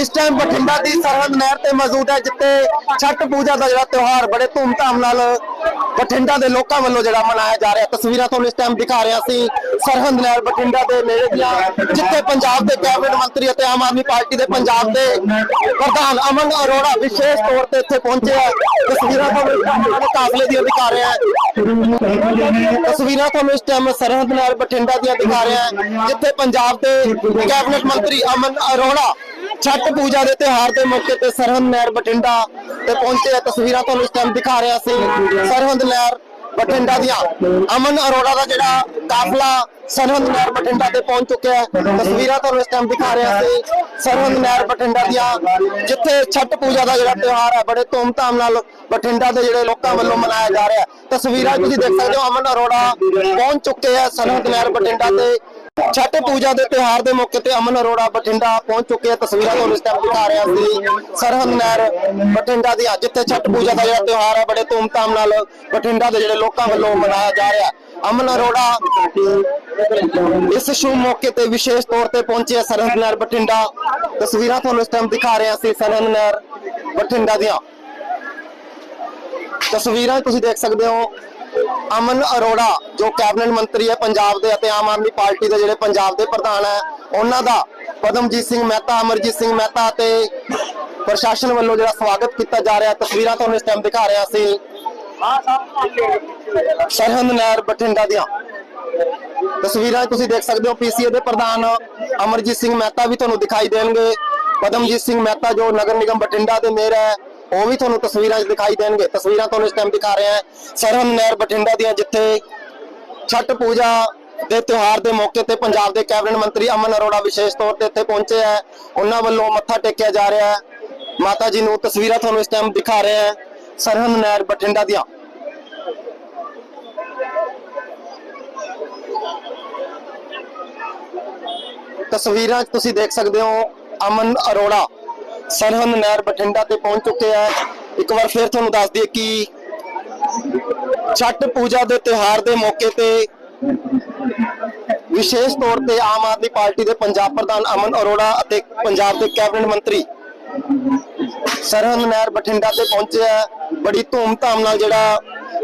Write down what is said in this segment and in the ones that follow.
ਇਸ ਟਾਈਮ ਬਠਿੰਡਾ ਦੀ ਸਰਹੰਦ ਨਹਿਰ ਤੇ ਮੌਜੂਦ ਹੈ, ਜਿੱਥੇ ਛੱਟ ਪੂਜਾ ਦਾ ਜਿਹੜਾ ਤਿਉਹਾਰ ਬੜੇ ਧੂਮਧਾਮ ਨਾਲ ਬਠਿੰਡਾ ਦੇ ਲੋਕਾਂ ਵੱਲੋਂ ਜਿਹੜਾ ਮਨਾਇਆ ਜਾ ਰਿਹਾ। ਤਸਵੀਰਾਂ ਤੁਹਾਨੂੰ ਇਸ ਟਾਈਮ ਦਿਖਾ ਰਿਹਾ ਸੀ, ਸਰਹੰਦ ਨਹਿਰ ਬਠਿੰਡਾ ਦੇ ਨੇੜੇ ਦੀਆਂ, ਜਿੱਥੇ ਪੰਜਾਬ ਦੇ ਕੈਬਨਿਟ ਮੰਤਰੀ ਅਤੇ ਆਮ ਆਦਮੀ ਪਾਰਟੀ ਦੇ ਪੰਜਾਬ ਦੇ ਪ੍ਰਧਾਨ ਅਮਨ ਅਰੋੜਾ ਵਿਸ਼ੇਸ਼ ਤੌਰ ਤੇ ਇੱਥੇ ਪਹੁੰਚੇ ਹੈ। ਤਸਵੀਰਾਂ ਤੁਹਾਨੂੰ ਇਸ ਕਾਫਲੇ ਦੀਆਂ ਦਿਖਾ ਰਿਹਾ ਤਸਵੀਰਾਂ ਤੁਹਾਨੂੰ ਇਸ ਟਾਈਮ ਸਰਹੰਦ ਨਹਿਰ ਬਠਿੰਡਾ ਦੀਆਂ ਦਿਖਾ ਰਿਹਾ ਜਿੱਥੇ ਪੰਜਾਬ ਦੇ ਕੈਬਨਿਟ ਮੰਤਰੀ ਅਮਨ ਅਰੋੜਾ ਛੱਤ ਪੂਜਾ ਦੇ ਤਿਉਹਾਰ ਦੇ ਮੌਕੇ ਤੇ ਸਰਹੰਦ ਨਹਿਰ ਬਠਿੰਡਾ ਤੇ ਪਹੁੰਚੇ ਤਸਵੀਰਾਂ ਤੁਹਾਨੂੰ ਇਸ ਟਾਈਮ ਦਿਖਾ ਰਿਹਾ ਸੀ। ਸਰਹੰਦ ਨਹਿਰ ਬਠਿੰਡਾ ਦੀਆਂ। ਅਮਨ ਅਰੋੜਾ ਦਾ ਜਿਹੜਾ ਕਾਫਲਾ ਸਰਹੰਦ ਨਹਿਰ ਬਠਿੰਡਾ ਤੇ ਪਹੁੰਚ ਚੁੱਕਿਆ ਹੈ। ਤਸਵੀਰਾਂ ਤੁਹਾਨੂੰ ਇਸ ਟਾਈਮ ਦਿਖਾ ਰਿਹਾ ਸੀ। ਸਰਹੰਦ ਨਹਿਰ ਬਠਿੰਡਾ ਦੀਆਂ, ਜਿੱਥੇ ਛੱਟ ਪੂਜਾ ਦਾ ਜਿਹੜਾ ਤਿਉਹਾਰ ਹੈ, ਬੜੇ ਧੂਮਧਾਮ ਨਾਲ ਬਠਿੰਡਾ ਦੇ ਜਿਹੜੇ ਲੋਕਾਂ ਵੱਲੋਂ ਮਨਾਇਆ ਜਾ ਰਿਹਾ ਤਸਵੀਰਾਂ ਤੁਸੀਂ ਦੇਖ ਸਕਦੇ ਹੋ, ਅਮਨ ਅਰੋੜਾ ਪਹੁੰਚ ਚੁੱਕੇ ਹੈ ਸਰਹੰਦ ਨਹਿਰ ਬਠਿੰਡਾ ਤੇ। ਛਠ ਪੂਜਾ ਦੇ ਤਿਉਹਾਰ ਦੇ ਮੌਕੇ ਤੇ ਅਮਨ ਅਰੋੜਾ ਬਠਿੰਡਾ ਪਹੁੰਚ ਚੁੱਕੇ ਆ। ਤਸਵੀਰਾਂ ਤੁਹਾਨੂੰ ਇਸ ਟਾਈਮ ਦਿਖਾ ਰਿਹਾ ਸੀ। ਸਰਹੰਦ ਨਹਿਰ ਬਠਿੰਡਾ ਦੀ ਜਿੱਥੇ ਛਠ ਪੂਜਾ ਦਾ ਜਿਹੜਾ ਤਿਉਹਾਰ ਹੈ ਬੜੇ ਧੂਮਧਾਮ ਨਾਲ ਬਠਿੰਡਾ ਦੇ ਜਿਹੜੇ ਲੋਕਾਂ ਵੱਲੋਂ ਮਨਾਇਆ ਜਾ ਰਿਹਾ। ਅਮਨ ਅਰੋੜਾ ਇਸ ਸ਼ੁਭ ਮੌਕੇ ਤੇ ਵਿਸ਼ੇਸ਼ ਤੌਰ ਤੇ ਪਹੁੰਚੇ ਸਰਹੰਦ ਨਹਿਰ ਬਠਿੰਡਾ। ਤਸਵੀਰਾਂ ਤੁਹਾਨੂੰ ਇਸ ਟਾਈਮ ਦਿਖਾ ਰਿਹਾ ਸੀ ਸਰਹੰਦ ਨਹਿਰ ਬਠਿੰਡਾ ਦੀਆਂ। ਤਸਵੀਰਾਂ ਤੁਸੀਂ ਦੇਖ ਸਕਦੇ ਹੋ। ਅਮਨ ਅਰੋੜਾ, ਜੋ ਕੈਬਨਿਟ ਮੰਤਰੀ ਹੈ ਪੰਜਾਬ ਦੇ ਅਤੇ ਆਮ ਆਦਮੀ ਪਾਰਟੀ ਦੇ ਜਿਹੜੇ ਪੰਜਾਬ ਦੇ ਪ੍ਰਧਾਨ ਹੈ, ਉਹਨਾਂ ਦਾ ਪਦਮਜੀਤ ਸਿੰਘ ਮਹਿਤਾ, ਅਮਰਜੀਤ ਸਿੰਘ ਮਹਿਤਾ ਤੇ ਪ੍ਰਸ਼ਾਸਨ ਵੱਲੋਂ ਜਿਹੜਾ ਸਵਾਗਤ ਕੀਤਾ ਜਾ ਰਿਹਾ ਤਸਵੀਰਾਂ ਤੁਹਾਨੂੰ ਇਸ ਟਾਈਮ ਦਿਖਾ ਰਿਹਾ ਸੀ। ਸਰਹੰਦ ਨਹਿਰ ਬਠਿੰਡਾ ਦੀਆਂ। ਤਸਵੀਰਾਂ ਤੁਸੀਂ ਦੇਖ ਸਕਦੇ ਹੋ, ਪੀਸੀਏ ਦੇ ਪ੍ਰਧਾਨ ਅਮਰਜੀਤ ਸਿੰਘ ਮਹਿਤਾ ਵੀ ਤੁਹਾਨੂੰ ਦਿਖਾਈ ਦੇਣਗੇ। ਪਦਮਜੀਤ ਸਿੰਘ ਮਹਿਤਾ ਜੋ ਨਗਰ ਨਿਗਮ ਬਠਿੰਡਾ ਦੇ ਮੇਅਰ ਹੈ ਉਹ ਵੀ ਤੁਹਾਨੂੰ ਤਸਵੀਰਾਂ 'ਚ ਦਿਖਾਈ ਦੇਣਗੇ। ਤਸਵੀਰਾਂ ਤੁਹਾਨੂੰ ਇਸ ਟਾਈਮ ਦਿਖਾ ਰਹੇ ਹਾਂ। ਸਰਹੰਦ ਨਹਿਰ ਬਠਿੰਡਾ ਦੀਆਂ, ਜਿੱਥੇ ਛਠ ਪੂਜਾ ਦੇ ਤਿਉਹਾਰ ਦੇ ਮੌਕੇ ਤੇ ਪੰਜਾਬ ਦੇ ਕੈਬਨਿਟ ਮੰਤਰੀ ਅਮਨ ਅਰੋੜਾ ਵਿਸ਼ੇਸ਼ ਤੌਰ ਤੇ ਇੱਥੇ ਪਹੁੰਚੇ ਹੈ। ਉਹਨਾਂ ਵੱਲੋਂ ਮੱਥਾ ਟੇਕਿਆ ਜਾ ਰਿਹਾ ਹੈ। ਮਾਤਾ ਜੀ ਨੂੰ ਤਸਵੀਰਾਂ ਤੁਹਾਨੂੰ ਇਸ ਟਾਈਮ ਦਿਖਾ ਰਹੇ ਹਾਂ। ਸਰਹੰਦ ਨਹਿਰ ਬਠਿੰਡਾ ਦੀਆਂ। ਤਸਵੀਰਾਂ 'ਚ ਤੁਸੀਂ ਦੇਖ ਸਕਦੇ ਹੋ ਅਮਨ ਅਰੋੜਾ। ਸਰਹੰਦ ਨਹਿਰ ਬਠਿੰਡਾ ਤੇ ਪਹੁੰਚ ਚੁੱਕੇ ਹੈ ਇੱਕ ਵਾਰ ਫਿਰ ਤੁਹਾਨੂੰ ਦੱਸ ਦਈਏ ਕਿ ਛੱਟ ਪੂਜਾ ਦੇ ਤਿਉਹਾਰ ਦੇ ਮੌਕੇ ਤੇ ਵਿਸ਼ੇਸ਼ ਤੌਰ ਤੇ ਆਮ ਆਦਮੀ ਪਾਰਟੀ ਦੇ ਪੰਜਾਬ ਪ੍ਰਧਾਨ ਅਮਨ ਅਰੋੜਾ ਅਤੇ ਪੰਜਾਬ ਦੇ ਕੈਬਨਿਟ ਮੰਤਰੀ ਸਰਹੰਦ ਨਹਿਰ ਬਠਿੰਡਾ ਤੇ ਪਹੁੰਚਿਆ ਬੜੀ ਧੂਮ ਧਾਮ ਨਾਲ ਜਿਹੜਾ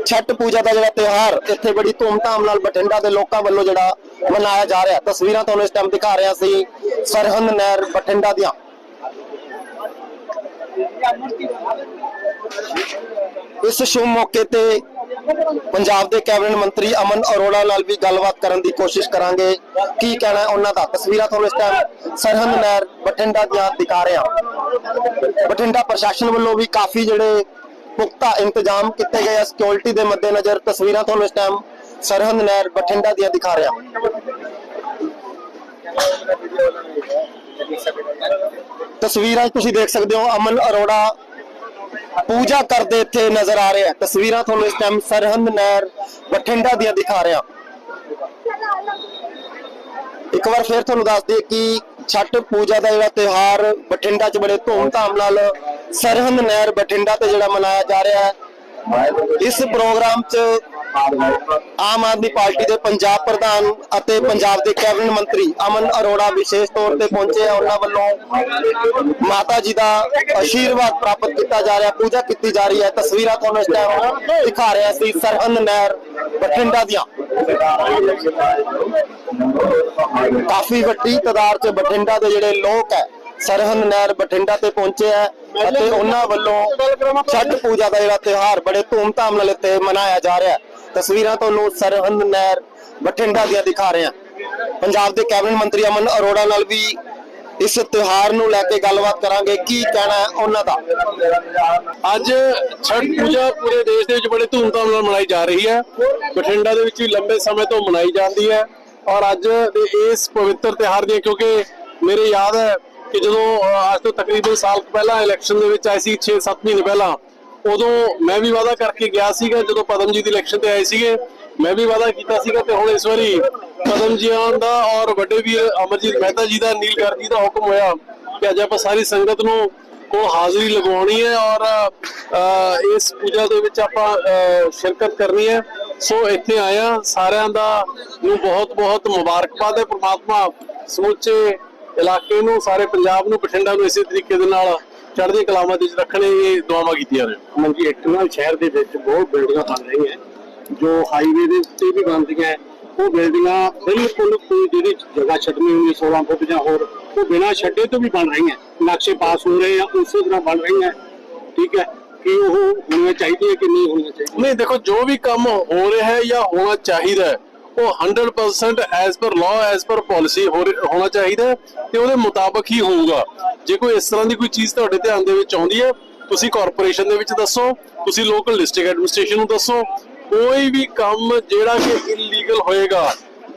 ਛਠ ਪੂਜਾ ਦਾ ਜਿਹੜਾ ਤਿਉਹਾਰ, ਇੱਥੇ ਬੜੀ ਧੂਮ ਧਾਮ ਨਾਲ ਬਠਿੰਡਾ ਦੇ ਲੋਕਾਂ ਵੱਲੋਂ ਜਿਹੜਾ ਮਨਾਇਆ ਜਾ ਰਿਹਾ। ਤਸਵੀਰਾਂ ਤੁਹਾਨੂੰ ਇਸ ਟਾਈਮ ਦਿਖਾ ਰਿਹਾ ਸੀ ਸਰਹੰਦ ਨਹਿਰ ਬਠਿੰਡਾ ਦੀਆਂ। ਇਸ ਸ਼ੁਭ ਮੌਕੇ ਤੇ ਪੰਜਾਬ ਦੇ ਕੈਬਨਿਟ ਮੰਤਰੀ ਅਮਨ ਅਰੋੜਾ ਨਾਲ ਵੀ ਗੱਲਬਾਤ ਕਰਨ ਦੀ ਕੋਸ਼ਿਸ਼ ਕਰਾਂਗੇ। ਕੀ ਕਹਿਣਾ ਉਹਨਾਂ ਦਾ? ਤਸਵੀਰਾਂ ਤੁਹਾਨੂੰ ਇਸ ਟਾਈਮ ਸਰਹੰਦ ਨਹਿਰ ਬਠਿੰਡਾ ਦੀਆਂ ਦਿਖਾ ਰਹੇ ਹਾਂ। ਬਠਿੰਡਾ ਪ੍ਰਸ਼ਾਸਨ ਵੱਲੋਂ ਵੀ ਕਾਫੀ ਜਿਹੜੇ ਪੁਖਤਾ ਇੰਤਜ਼ਾਮ ਕੀਤੇ ਗਏ ਆ ਸਿਕਿਉਰਿਟੀ ਦੇ ਮੱਦੇਨਜ਼ਰ। ਤਸਵੀਰਾਂ ਤੁਹਾਨੂੰ ਇਸ ਟਾਈਮ ਸਰਹੰਦ ਨਹਿਰ ਬਠਿੰਡਾ ਦੀਆਂ ਦਿਖਾ ਰਿਹਾ ਤਸਵੀਰਾਂ ਤੁਸੀਂ ਦੇਖ ਸਕਦੇ ਹੋ, ਅਮਨ ਅਰੋੜਾ ਪੂਜਾ ਕਰਦੇ ਇੱਥੇ ਨਜ਼ਰ ਆ ਰਹੇ ਤਸਵੀਰਾਂ ਤੁਹਾਨੂੰ ਇਸ ਟਾਈਮ ਸਰਹੰਦ, ਨਹਿਰ, ਬਠਿੰਡਾ ਦੀਆਂ ਦਿਖਾ ਰਿਹਾ ਇੱਕ ਵਾਰ ਫੇਰ ਤੁਹਾਨੂੰ ਦੱਸ ਦਈਏ ਕਿ ਛੱਟ ਪੂਜਾ ਦਾ ਜਿਹੜਾ ਤਿਉਹਾਰ ਬਠਿੰਡਾ 'ਚ ਬੜੇ ਧੂਮ ਧਾਮ ਨਾਲ ਸਰਹੰਦ, ਨਹਿਰ, ਬਠਿੰਡਾ ਤੇ ਜਿਹੜਾ ਮਨਾਇਆ ਜਾ ਰਿਹਾ ਹੈ। ਇਸ ਪ੍ਰੋਗਰਾਮ 'ਚ ਆਮ ਆਦਮੀ ਪਾਰਟੀ ਦੇ ਪੰਜਾਬ ਪ੍ਰਧਾਨ ਅਤੇ ਪੰਜਾਬ ਦੇ ਕੈਬਨਿਟ ਮੰਤਰੀ ਅਮਨ ਅਰੋੜਾ ਵਿਸ਼ੇਸ਼ ਤੌਰ ਤੇ ਪਹੁੰਚੇ ਆ। ਉਹਨਾਂ ਵੱਲੋਂ ਮਾਤਾ ਜੀ ਦਾ ਆਸ਼ੀਰਵਾਦ ਪ੍ਰਾਪਤ ਕੀਤਾ ਜਾ ਰਿਹਾ, ਪੂਜਾ ਕੀਤੀ ਜਾ ਰਹੀ ਹੈ। ਤਸਵੀਰਾਂ ਤੁਹਾਨੂੰ ਇਸ ਟਾਈਮ ਦਿਖਾ ਰਿਹਾ ਸੀ ਸਰਹੰਦ ਨਹਿਰ ਬਠਿੰਡਾ ਦੀਆਂ। ਕਾਫੀ ਵੱਡੀ ਤਾਦਾਦ 'ਚ ਬਠਿੰਡਾ ਦੇ ਜਿਹੜੇ ਲੋਕ ਹੈ, ਸਰਹੰਦ ਨਹਿਰ ਬਠਿੰਡਾ ਤੇ ਪਹੁੰਚੇ ਹੈ ਅਤੇ ਉਹਨਾਂ ਵੱਲੋਂ ਛਠ ਪੂਜਾ ਦਾ ਜਿਹੜਾ ਤਿਉਹਾਰ ਬੜੇ ਧੂਮਧਾਮ ਨਾਲ ਇੱਥੇ ਮਨਾਇਆ ਜਾ ਰਿਹਾ ਹੈ। ਤਸਵੀਰਾਂ ਤੁਹਾਨੂੰ ਸਰਹੰਦ ਨਹਿਰ ਬਠਿੰਡਾ ਦੀਆਂ ਦਿਖਾ ਰਹੇ ਹਾਂ। ਪੰਜਾਬ ਦੇ ਕੈਬਨਿਟ ਮੰਤਰੀ ਅਮਨ ਅਰੋੜਾ ਨਾਲ ਵੀ ਇਸ ਤਿਉਹਾਰ ਨੂੰ ਲੈ ਕੇ ਗੱਲਬਾਤ ਕਰਾਂਗੇ। ਕੀ ਕਹਿਣਾ ਹੈ ਉਹਨਾਂ ਦਾ? ਅੱਜ ਛਠ ਪੂਜਾ ਪੂਰੇ ਦੇਸ਼ ਦੇ ਵਿੱਚ ਬੜੇ ਧੂਮਧਾਮ ਨਾਲ ਮਨਾਈ ਜਾ ਰਹੀ ਹੈ। ਬਠਿੰਡਾ ਦੇ ਵਿੱਚ ਵੀ ਲੰਬੇ ਸਮੇਂ ਤੋਂ ਮਨਾਈ ਜਾਂਦੀ ਹੈ ਔਰ ਅੱਜ ਦੇ ਇਸ ਪਵਿੱਤਰ ਤਿਉਹਾਰ ਦੀਆਂ ਕਿਉਂਕਿ ਮੇਰੇ ਯਾਦ ਹੈ ਕਿ ਜਦੋਂ ਅੱਜ ਤੋਂ ਤਕਰੀਬਨ ਸਾਲ ਪਹਿਲਾਂ ਇਲੈਕਸ਼ਨ ਦੇ ਵਿੱਚ ਆਈ ਸੀ 6-7 ਮਹੀਨੇ ਪਹਿਲਾਂ ਉਦੋਂ ਮੈਂ ਵੀ ਵਾਅਦਾ ਕਰਕੇ ਗਿਆ ਸੀਗਾ, ਜਦੋਂ ਪਦਮ ਜੀ ਦੀ ਇਲੈਕਸ਼ਨ ਤੇ ਆਏ ਸੀਗੇ, ਮੈਂ ਵੀ ਵਾਅਦਾ ਕੀਤਾ ਸੀਗਾ ਤੇ ਹੁਣ ਇਸ ਵਾਰੀ ਪਦਮ ਜੀਆਂ ਦਾ ਔਰ ਵੱਡੇ ਵੀਰ ਅਮਰਜੀਤ ਮਹਿਤਾ ਜੀ ਦਾ, ਨੀਲਕਰ ਜੀ ਦਾ ਹੁਕਮ ਹੋਇਆ ਕਿ ਅੱਜ ਆਪਾਂ ਸਾਰੀ ਸੰਗਤ ਨੂੰ ਕੋਲ ਹਾਜ਼ਰੀ ਲਗਵਾਉਣੀ ਹੈ ਔਰ ਇਸ ਪੂਜਾ ਦੇ ਵਿੱਚ ਆਪਾਂ ਸ਼ਿਰਕਤ ਕਰਨੀ ਹੈ। ਸੋ ਇੱਥੇ ਆਇਆ, ਸਾਰਿਆਂ ਦਾ ਨੂੰ ਬਹੁਤ ਬਹੁਤ ਮੁਬਾਰਕਬਾਦ ਹੈ। ਪ੍ਰਮਾਤਮਾ ਸਮੁੱਚੇ ਇਲਾਕੇ ਨੂੰ, ਸਾਰੇ ਪੰਜਾਬ ਨੂੰ, ਬਠਿੰਡਾ ਨੂੰ ਇਸੇ ਤਰੀਕੇ ਦੇ ਨਾਲ ਚੜ੍ਹਦੀ ਕਲਾਵਾਂ ਦੇ ਵਿੱਚ ਰੱਖਣੇ ਇਹ ਦੁਆਵਾਂ ਕੀਤੀਆਂ ਨੇ। ਮੰਜੀ ਇੱਕ ਨਾਲ ਸ਼ਹਿਰ ਦੇ ਵਿੱਚ ਬਹੁਤ ਬਿਲਡਿੰਗਾਂ ਬਣ ਰਹੀਆਂ ਜੋ ਹਾਈਵੇ ਦੇ ਉੱਤੇ ਵੀ ਬਣਦੀਆਂ ਉਹ ਬਿਲਡਿੰਗਾਂ ਬਿਲਕੁਲ ਕੋਈ ਜਿਹੜੀ ਜਗ੍ਹਾ ਛੱਡਣੀ ਹੁੰਦੀ 16 ਫੁੱਟ ਜਾਂ ਹੋਰ ਉਹ ਬਿਨਾਂ ਛੱਡੇ ਤੋਂ ਵੀ ਬਣ ਰਹੀਆਂ ਨਕਸ਼ੇ ਪਾਸ ਹੋ ਰਹੇ ਆ ਉਸੇ ਤਰ੍ਹਾਂ ਬਣ ਰਹੀਆਂ ਠੀਕ ਹੈ ਕਿ ਉਹ ਹੋਣੀਆਂ ਚਾਹੀਦੀਆਂ ਕਿ ਨਹੀਂ ਹੋਣੀਆਂ ਚਾਹੀਦੀਆਂ? ਨਹੀਂ ਦੇਖੋ ਜੋ ਵੀ ਕੰਮ ਹੋ ਰਿਹਾ ਹੈ ਜਾਂ ਹੋਣਾ ਚਾਹੀਦਾ ਹੈ ਉਹ 100% as per law as per policy ਹੋਣਾ ਚਾਹੀਦਾ ਤੇ ਉਹਦੇ ਮੁਤਾਬਕ ਹੀ ਹੋਊਗਾ। ਜੇ ਕੋਈ ਇਸ ਤਰ੍ਹਾਂ ਦੀ ਕੋਈ ਚੀਜ਼ ਤੁਹਾਡੇ ਧਿਆਨ ਦੇ ਵਿੱਚ ਆਉਂਦੀ ਹੈ ਤੁਸੀਂ ਕਾਰਪੋਰੇਸ਼ਨ ਦੇ ਵਿੱਚ ਦੱਸੋ ਤੁਸੀਂ ਲੋਕਲ ਡਿਸਟ੍ਰਿਕਟ ਐਡਮਿਨਿਸਟ੍ਰੇਸ਼ਨ ਨੂੰ ਦੱਸੋ ਕੋਈ ਵੀ ਕੰਮ ਜਿਹੜਾ ਕਿ ਇਲੀਗਲ ਹੋਏਗਾ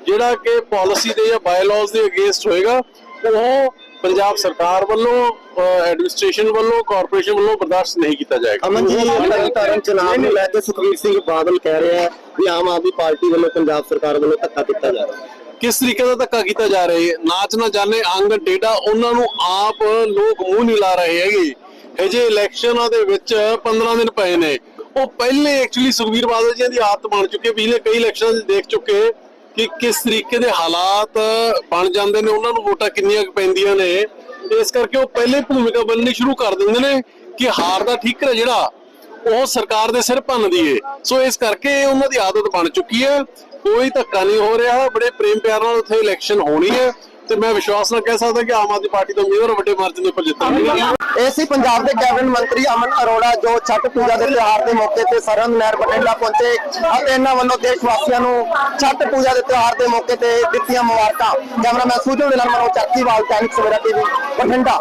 ਜਿਹੜਾ ਕਿ ਪਾਲਿਸੀ ਦੇ ਜਾਂ ਬਾਇਲਾਜ਼ ਦੇ ਅਗੇਂਸਟ ਹੋਏਗਾ ਉਹ ਪੰਜਾਬ ਸਰਕਾਰ ਵੱਲੋਂ ਐਡਮਿਨਿਸਟ੍ਰੇਸ਼ਨ ਵੱਲੋਂ ਕਾਰਪੋਰੇਸ਼ਨ ਵੱਲੋਂ ਬਰਦਾਸ਼ਤ ਨਹੀਂ ਕੀਤਾ ਜਾਏਗਾ। ਅਮਨ ਜੀ ਤਰਨਤਾਰਨ ਚੁਣਾਵ ਨੂੰ ਲੈ ਕੇ ਸੁਖਬੀਰ ਸਿੰਘ ਬਾਦਲ ਕਹਿ ਰਹੇ ਆ ਵੀ ਆਮ ਆਦਮੀ ਪਾਰਟੀ ਵੱਲੋਂ ਪੰਜਾਬ ਸਰਕਾਰ ਵੱਲੋਂ ਧੱਕਾ ਕੀਤਾ ਜਾ ਰਿਹਾ ਹੈ। ਕਿਸ ਤਰੀਕੇ ਦਾ ਧੱਕਾ ਕੀਤਾ ਜਾ ਰਿਹਾ ਹੈ? ਨਾਚ ਨਾ ਜਾਣੇ, ਅੰਗ, ਡੇਡਾ, ਉਹਨਾਂ ਨੂੰ ਆਪ ਲੋਕ ਮੂੰਹ ਨਹੀਂ ਲਾ ਰਹੇ ਹੈਗੇ। ਹਜੇ ਇਲੈਕਸ਼ਨਾਂ ਦੇ ਵਿੱਚ 15 ਦਿਨ ਪਏ ਨੇ। ਉਹ ਪਹਿਲੇ ਐਕਚੁਅਲੀ ਸੁਖਬੀਰ ਬਾਦਲ ਜੀ ਦੀ ਆਦਤ ਬਣ ਚੁੱਕੀ ਹੈ। ਪਿਛਲੇ ਕਈ ਇਲੈਕਸ਼ਨਾਂ 'ਚ ਦੇਖ ਚੁੱਕੇ ਕਿ ਕਿਸ ਤਰੀਕੇ ਦੇ ਹਾਲਾਤ ਬਣ ਜਾਂਦੇ ਨੇ, ਉਹਨਾਂ ਨੂੰ ਵੋਟਾਂ ਕਿੰਨੀਆਂ ਪੈਂਦੀਆਂ ਨੇ। ਇਸ ਕਰਕੇ ਉਹ ਪਹਿਲੇ ਭੂਮਿਕਾ ਬਣਨੀ ਸ਼ੁਰੂ ਕਰ ਦਿੰਦੇ ਨੇ ਕਿ ਹਾਰ ਦਾ ਠੀਕਰ ਜਿਹੜਾ, ਉਹ ਸਰਕਾਰ ਦੇ ਸਿਰ ਭੰਨਦੀ ਏ ਸੋ ਇਸ ਕਰਕੇ ਉਹਨਾਂ ਦੀ ਆਦਤ ਬਣ ਚੁੱਕੀ ਹੈ। ਕੋਈ ਧੱਕਾ ਨਹੀਂ ਹੋ ਰਿਹਾ। ਬੜੇ ਪ੍ਰੇਮ ਪਿਆਰ ਨਾਲ ਉੱਥੇ ਇਲੈਕਸ਼ਨ ਹੋਣੀ ਹੈ ਤੇ ਮੈਂ ਵਿਸ਼ਵਾਸ ਨਾਲ ਕਹਿ ਸਕਦਾ ਕਿ ਆਮ ਆਦਮੀ ਪਾਰਟੀ ਤੋਂ ਉਮੀਦਵਾਰ ਵੱਡੇ ਮਾਰਜਨ ਦੇ ਉੱਪਰ ਜਿੱਤਣਗੇ ਇਹ ਪੰਜਾਬ ਦੇ ਕੈਬਨਿਟ ਮੰਤਰੀ ਅਮਨ ਅਰੋੜਾ, ਜੋ ਛਠ ਪੂਜਾ ਦੇ ਤਿਉਹਾਰ ਦੇ ਮੌਕੇ ਤੇ ਸਰਹੰਦ ਨਹਿਰ ਬਠਿੰਡਾ ਪਹੁੰਚੇ ਅਤੇ ਇਹਨਾਂ ਵੱਲੋਂ ਦੇਸ਼ ਵਾਸੀਆਂ ਨੂੰ ਛਠ ਪੂਜਾ ਦੇ ਤਿਉਹਾਰ ਦੇ ਮੌਕੇ ਤੇ ਦਿੱਤੀਆਂ ਮੁਬਾਰਕਾਂ। ਕੈਮਰਾਮੈਨ ਸੂਜਨ ਦੇ ਨਾਲ ਮਨੋਜ ਚੱਕੀਵਾਲ ਟਾਈਮਸ ਸਵੇਰਾ ਟੀਵੀ, ਬਠਿੰਡਾ।